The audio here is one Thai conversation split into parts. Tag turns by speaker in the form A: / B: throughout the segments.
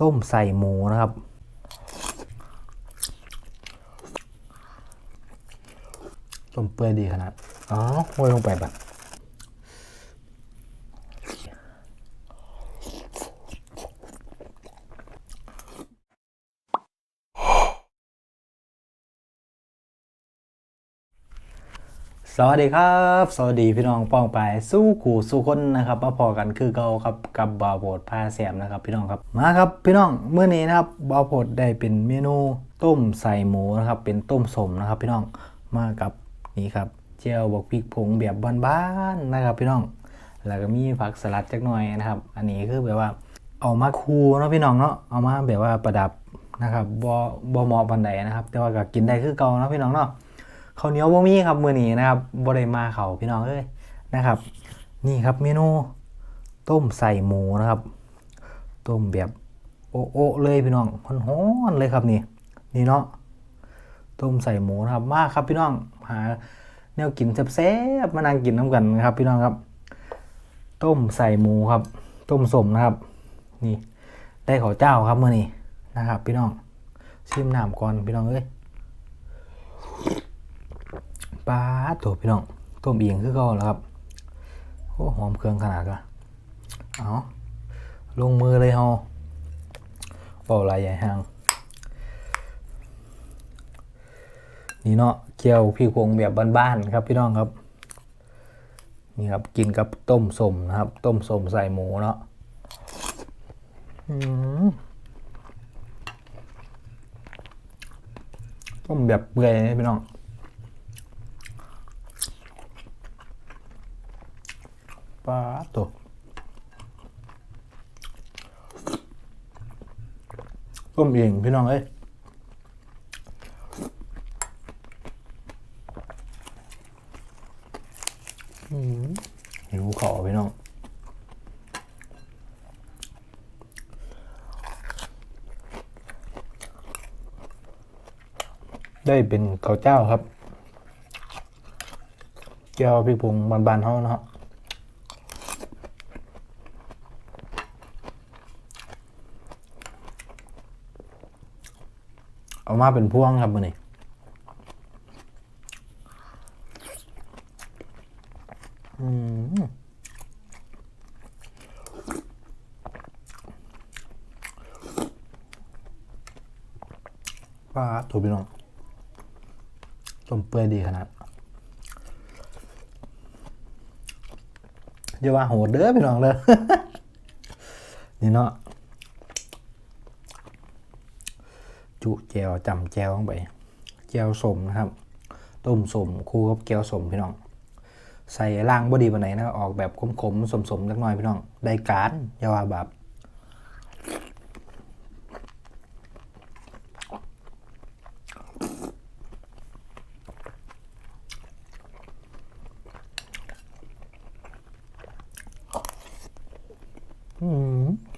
A: ต้มใส่หมูนะครับ ต้มเปื่อยดีขนาด อ๋อโรยลงไปแบบ สวัสดีครับ สวัสดีพี่น้องป้องไปสู้ขู่สู้คนนะครับมาพอกันคือเก่าครับกับบาวโพดพาแซมนะครับพี่น้องครับมาครับพี่น้องเมื่อนี้นะครับบาวโพดได้เป็นเมนูต้มใส่หมูนะครับเป็นต้มสมนะครับพี่น้องมากับนี่ครับเจียวบกพริกผงแบบบ้านๆนะครับพี่น้อง แล้วก็มีผักสลัดจักหน่อยนะครับ อันนี้คือแบบว่าเอามาคูเนาะพี่น้องเนาะเอามาแบบว่าประดับนะครับบ่บ่เหมาะปันใดนะครับ แต่ว่าก็กินได้คือเก่าเนาะพี่น้องเนาะ ข้าวเหนียวบ่มีครับมื้อนี้นะครับบ่ได้มาเขาพี่น้องเอ้ยนะครับ นี่ครับเมนูต้มใส่หมูนะครับ ต้มแบบโอโอะเลยพี่น้องฮ้อนๆเลยครับนี่นี่เนาะต้มใส่หมูนะครับมาครับพี่น้องหาแนวกินแซ่บๆมานั่งกินน้ำกันนะครับ พี่น้องครับ ต้มใส่หมูครับ ต้มสมนะครับ นี่ได้ข้าวเจ้าครับเมื้อนี้นะครับ พี่น้องชิมน้ำก่อนพี่น้องเอ้ย ปลาตัวพี่น้องต้มเอียงคือเก่าแล้วครับโอ้หอมเครื่องขนาดวะเอาลงมือเลยเฮาเป่าลายใหญ่หางนี่เนาะเจียวพี่พงแบบบ้านๆครับพี่น้องครับนี่ครับกินกับต้มสมนะครับ ต้มสมใส่หมูเนาะอืมต้มแบบเปื่อยนะพี่น้อง ปลาตัวต้มเองพี่น้องเอ้ยอืมหิวขอพี่น้องได้เป็นข้าวเจ้าครับ เจ้าพริกผงบานๆเฮาเนาะ เอามาเป็นพ่วงครับมือนี้ปลาถูกพี่น้องต้มเปื่อยดีขนาดอย่าว่าโหดเด้อพี่น้องเด้อนี่เนาะ จุแจวจำแจวลงไปแจวสมนะครับ ต้มสมคู่กับแก้วสมพี่น้อง ใส่ล่างบดีปานไหนนะออกแบบขมๆสมๆจักหน่อยพี่น้อง ได้การยาวาแบบอืมเ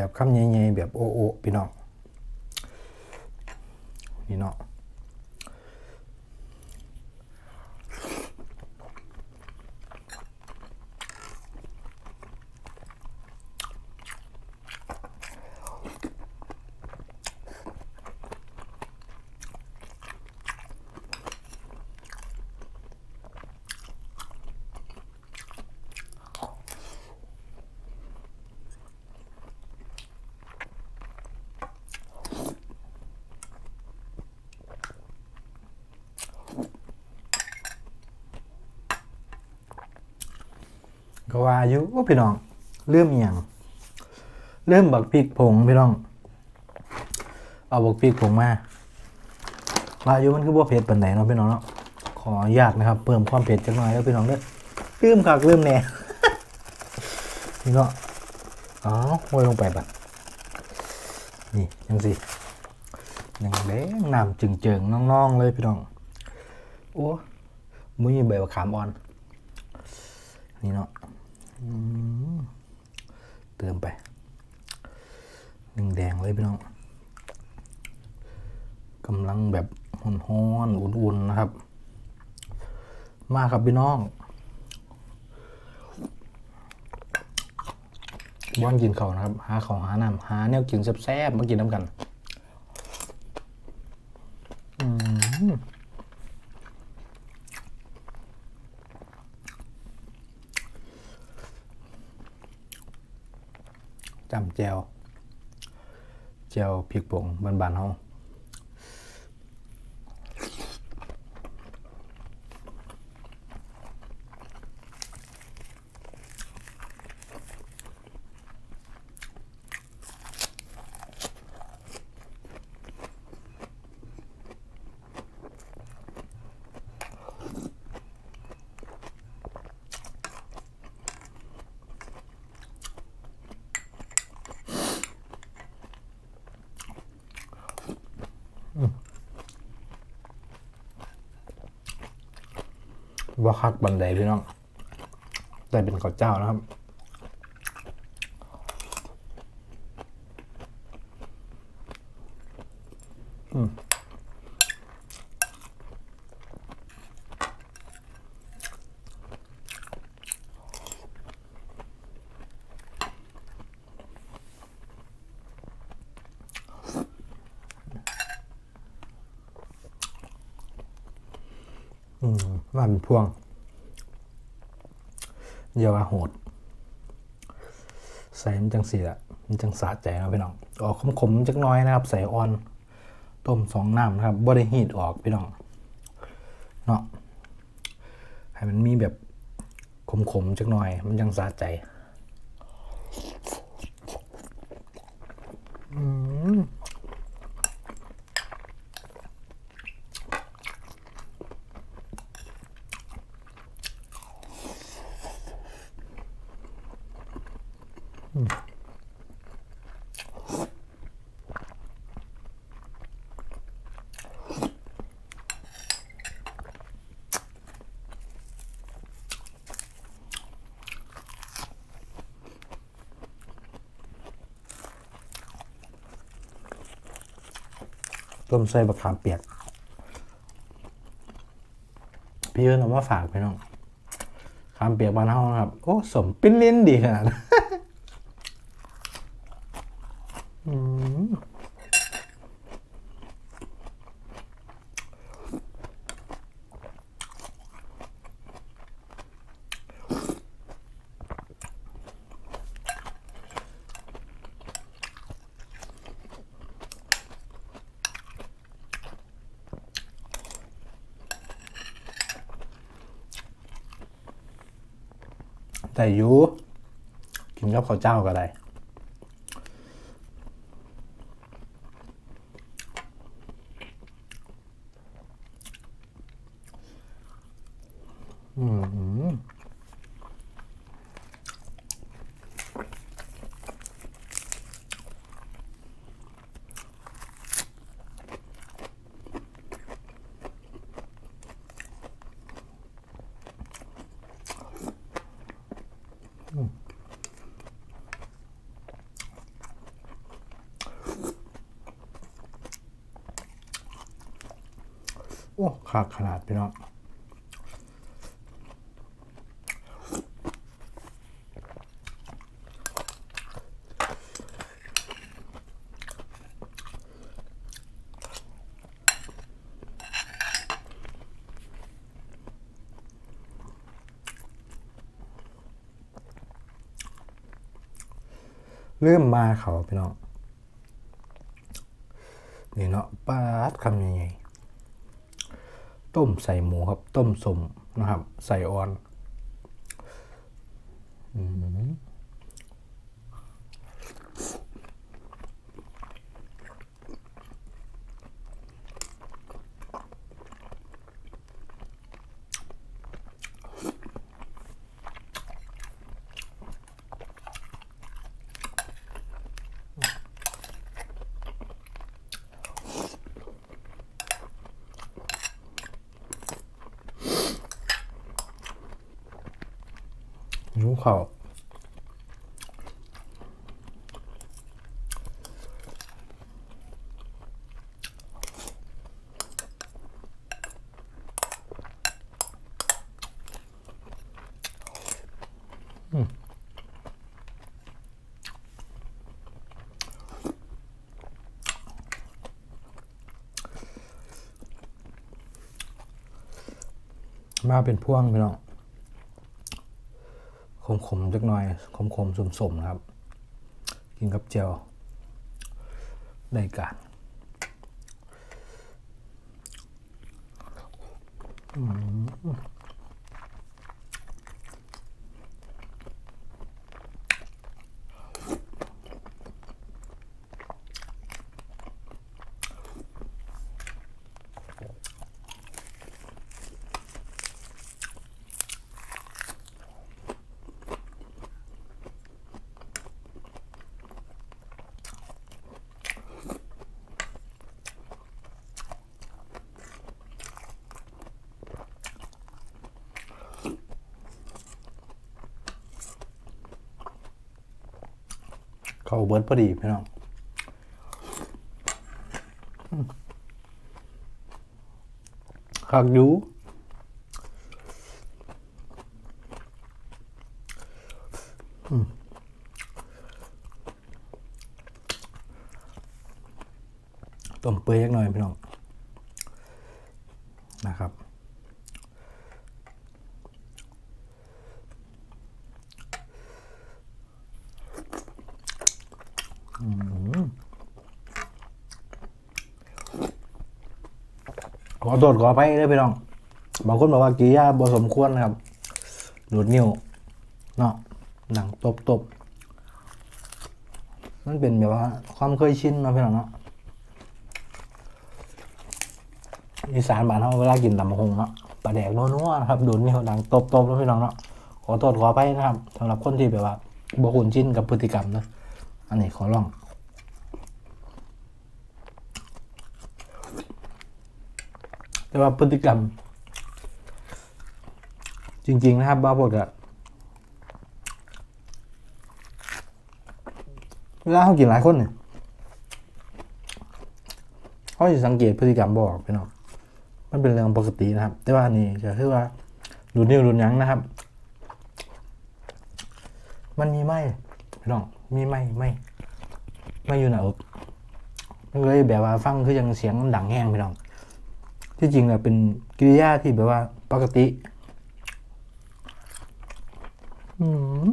A: แบบคำใหญ่ๆแบบโอโอพี่น้อง ก็ว่าอยู่ว่าพี่น้องเริ่มอย่างเริ่มบักพริกผงพี่น้อง เอาบักพริกผงมาว่าอยู่มันคือบ่เผ็ดปานไหนเนาะพี่น้องเนาะขออนุญาตนะครับ เพิ่มความเผ็ดจักหน่อยแล้วพี่น้องเด้อเริ่มคักเริ่มแน่นี่เนาะอ๋อโรยลงไปบัดนี่ยังสิยังแดงน้ำจึงเจิงๆน้องๆเลยพี่น้องโอ้มุ้ยใบมะขามอ่อน นี่เนาะ เติมไป หนึ่งแดงเลยพี่น้องกำลังแบบฮ้อนๆอุ่นๆนะครับ มาครับพี่น้องบ้อนกินเขาวนะครับ หาเขาวหาน้ำหาแนวกินแซ่บๆมากินน้ำกัน อืม จำแจวแจวพริกผงบานๆเฮา ว่าคักบันไดพี่น้องได้เป็นข้าวเจ้านะครับอืมว่าเป็นพวง เยาวาโหด ใส่มันจังสีละมันจังสะใจนะพี่น้อง ออกขมๆจักน้อยนะครับ ใส่ออน ต้มสองน้ำนะครับบ่ได้ฮีดออกพี่น้อง เนาะ ให้มันมีแบบขมๆจักน่อย มันจังสะใจ อืม ต้มใส่บะขามเปียก พี่เอิญเอามาฝากพี่น้องขามเปียกบ้านเฮานะครับ โอ้สมปิ้นลิ้นดีขนาด แต่อยูกินกับข้าวเจ้าก็ได้อืม โอ้ขาดขนาดพี่น้องเริ่มมาเขาพี่น้องนี่เนาะปาดคำยังไง ต้มใส่หมูครับ ต้มสมนะครับ ใส่ออน อืม ข้าวมาเป็นพ่วงไปเนาะ ขมๆจักหน่อย ขมๆสมๆนะครับ กินกับเจลได้การ เขาเบิร์ดพอดีพี่น้องคักอยูต้มเปื่อยยักหน่อยพี่น้อง นะครับ ขอโทษขออภัยด้วยพี่น้องบางคนบอกว่ากิริยาบสมควรนะครับดูดนิ้วเนาะหนังตบตบมันเป็นแบบว่า ความเคยชินเนาะพี่น้องเนาะอีสานบ้านเราเวลากินตำหงเนาะปลาแดกนัวๆนะครับดูดนิ้วดังตบตบแล้วพี่น้องเนาะขอโทษขออภัยนะครับสำหรับคนที่แบบว่าบ่คุ้นชินกับพฤติกรรมเนาะ อันนี้ขอลอง แต่ว่าพฤติกรรม จริง ๆ นะครับบ้าบดอะเวลาเขากินหลายคนเนี่ยเขาจะสังเกตพฤติกรรมบอกพี่น้องมันเป็นเรื่องปกตินะครับ แต่ว่านี่ก็คือว่าดูนิ้วดูหยังนะครับ มันมีไหม พี่น้องมีไหมไม่ไม่อยู่หน้าอกมันเลยแบบว่าฟังคือยังเสียงดังแห้งพี่น้องที่จริงเนี่ยเป็นกิริยาที่แบบว่าปกติ อืม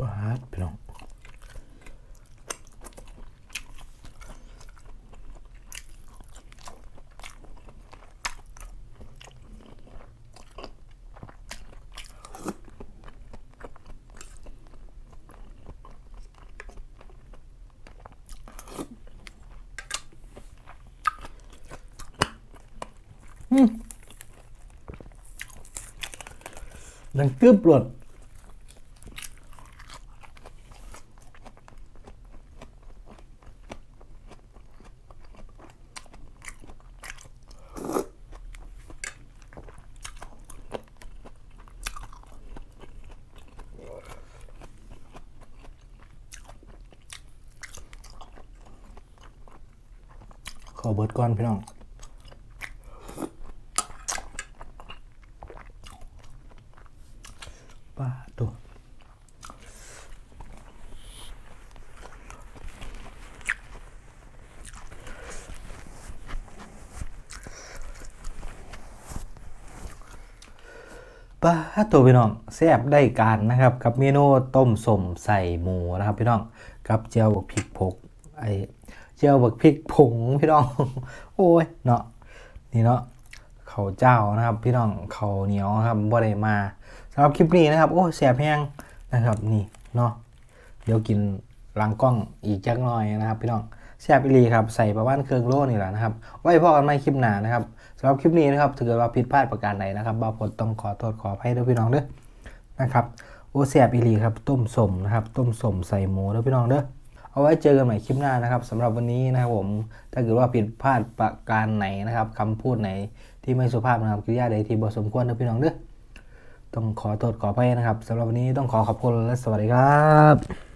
A: ปาดพี่น้อง ดังกึบหลดขอเบิดก่อนพี่น้อง ป้าตัวป้าตัวพี่น้องแซ่บได้การนะครับกับเมนูต้มสมใส่หมูนะครับพี่น้องกับเจียวบักพริกผงไอเจียวบักพริกผงพี่น้อง โอ้ยเนาะนี่เนาะเขาเจ้านะครับ พี่น้องเขาเหนียวครับบ่ได้มาสำหรับคลิปนี้นะครับ โอ้แซ่บแห้งนะครับนี่เนาะเดี๋ยวกินหลังกล้องอีกจักหน่อยนะครับ พี่น้องแซ่บอีลีครับใส่ประมาณเครื่องโลนี่แหละนะครับ ไว้พอกันใหม่คลิปหน้านะครับ สำหรับคลิปนี้นะครับถ้าเกิดว่าผิดพลาดประการใดนะครับบ่าวผลต้องขอโทษขออภัยด้วยพี่น้องเด้อนะครับโอ้แซ่บอีหลีครับต้มสมนะครับต้มสมใส่หมูเด้อพี่น้องเด้อเอาไว้เจอกันใหม่คลิปหน้านะครับสำหรับวันนี้นะครับผมถ้าเกิดว่าผิดพลาดประการไหนนะครับคำพูดไหนที่ไม่สุภาพนะครับกิริยาใดที่บ่สมควรนะพี่น้องเด้อต้องขอโทษขออภัยนะครับสำหรับวันนี้ต้องขอขอบคุณและสวัสดีครับ